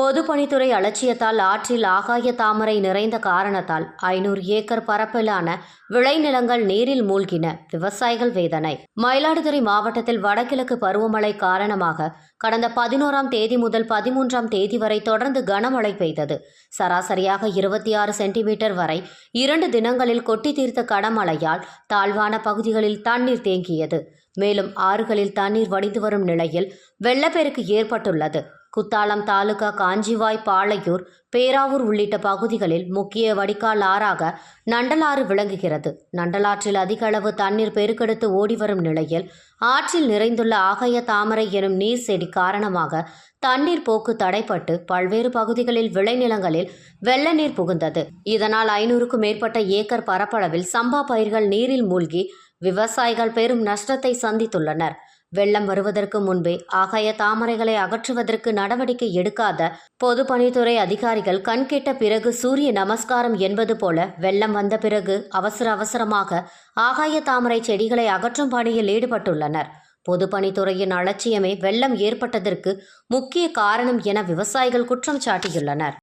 பொதுப்பணித்துறை அலட்சியத்தால் ஆற்றில் ஆகாய தாமரை நிறைந்த காரணத்தால் ஐநூறு ஏக்கர் பரப்பிலான விளைநிலங்கள் நீரில் மூழ்கின விவசாயிகள் வேதனை. மயிலாடுதுறை மாவட்டத்தில் வடகிழக்கு பருவமழை காரணமாக கடந்த பதினோராம் தேதி முதல் பதிமூன்றாம் தேதி வரை தொடர்ந்து கனமழை பெய்தது. சராசரியாக இருபத்தி ஆறு சென்டிமீட்டர் வரை இரண்டு தினங்களில் கொட்டி தீர்த்த கனமழையால் தாழ்வான பகுதிகளில் தண்ணீர் தேங்கியது. மேலும் ஆறுகளில் தண்ணீர் வடிந்து வரும் நிலையில் வெள்ளப்பெருக்கு ஏற்பட்டுள்ளது. குத்தாலம் தாலுகா காஞ்சிவாய் பாளையூர் பேராவூர் உள்ளிட்ட பகுதிகளில் முக்கிய வடிகால் ஆறாக நண்டலாறு விளங்குகிறது. நண்டலாற்றில் அதிக அளவு தண்ணீர் பெருக்கெடுத்து ஓடிவரும் நிலையில் ஆற்றில் நிறைந்துள்ள ஆகைய தாமரை எனும் நீர் செடி காரணமாக தண்ணீர் போக்கு தடைப்பட்டு பல்வேறு பகுதிகளில் விளைநிலங்களில் வெள்ள நீர் புகுந்தது. இதனால் ஐநூறுக்கும் மேற்பட்ட ஏக்கர் பரப்பளவில் சம்பா பயிர்கள் நீரில் மூழ்கி விவசாயிகள் பெரும் நஷ்டத்தை சந்தித்துள்ளனர். வெள்ளம் வருவதற்கு முன்பே ஆகாய தாமரைகளை அகற்றுவதற்கு நடவடிக்கை எடுக்காத பொதுப்பணித்துறை அதிகாரிகள் கண்கெட்ட பிறகு சூரிய நமஸ்காரம் என்பது போல வெள்ளம் வந்த பிறகு அவசர அவசரமாக ஆகாய தாமரை செடிகளை அகற்றும் பணியில் ஈடுபட்டுள்ளனர். பொதுப்பணித்துறையின் அலட்சியமே வெள்ளம் ஏற்பட்டதற்கு முக்கிய காரணம் என விவசாயிகள் குற்றம் சாட்டியுள்ளனர்.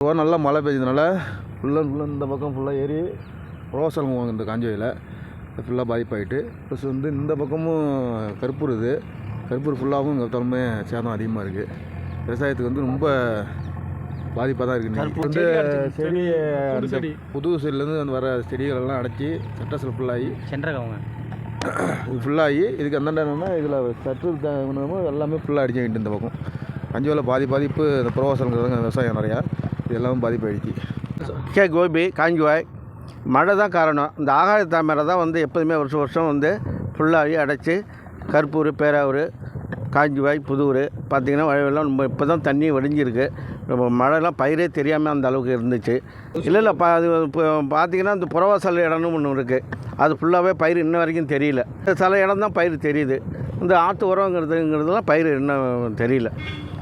நல்லா மழை பெய்ஞ்சதுனால ஃபுல்லாக இந்த பக்கம் ஃபுல்லாக ஏறி ரோசல் இந்த காஞ்சோயில் ஃபுல்லாக பாதிப்பாயிட்டு ப்ளஸ் வந்து இந்த பக்கமும் கருப்பூர் இது. கருப்பூர் ஃபுல்லாகவும் இங்கே தலைமை சேதம் அதிகமாக இருக்குது விவசாயத்துக்கு வந்து ரொம்ப பாதிப்பாக தான் இருக்குது. வந்து செடி அந்த புது சைட்லேருந்து அந்த வர செடிகள் எல்லாம் அடைச்சி சட்டத்தில் ஃபுல்லாகி சென்ட்ரகவங்க இது ஃபுல்லாகி இதுக்கு அந்தாண்ட என்னன்னா இதில் சற்று எல்லாமே ஃபுல்லாக அடிச்சு வாங்கிட்டு இந்த பக்கம். அஞ்சுவில் பாதி பாதிப்பு இந்த புறவாசலுங்கிறதுங்க விவசாயம் நிறையா. இது எல்லாமே பாதிப்பாயிடுச்சு கே கோபி காஞ்சிவாய் மழை தான் காரணம். இந்த ஆகாய தாமரை தான் வந்து எப்போதுமே வருஷம் வருஷம் வந்து ஃபுல்லாகி அடைச்சி கருப்பூர் பேராவூர் காஞ்சிவாய் புதூர் பார்த்திங்கன்னா வழியெல்லாம் ரொம்ப இப்போ தான் தண்ணி வடிஞ்சிருக்கு. ரொம்ப மழைலாம் பயிரே தெரியாமல் அந்த அளவுக்கு இருந்துச்சு. இல்லை இல்லை பா அது இப்போ பார்த்திங்கன்னா இந்த புறவாசல் இடம்னு ஒன்று இருக்குது அது ஃபுல்லாகவே பயிர் இன்ன வரைக்கும் தெரியல. சில இடம் தான் பயிர் தெரியுது. இந்த ஆற்று உரங்கிறதுங்கிறதுலாம் பயிர் இன்னும் தெரியல.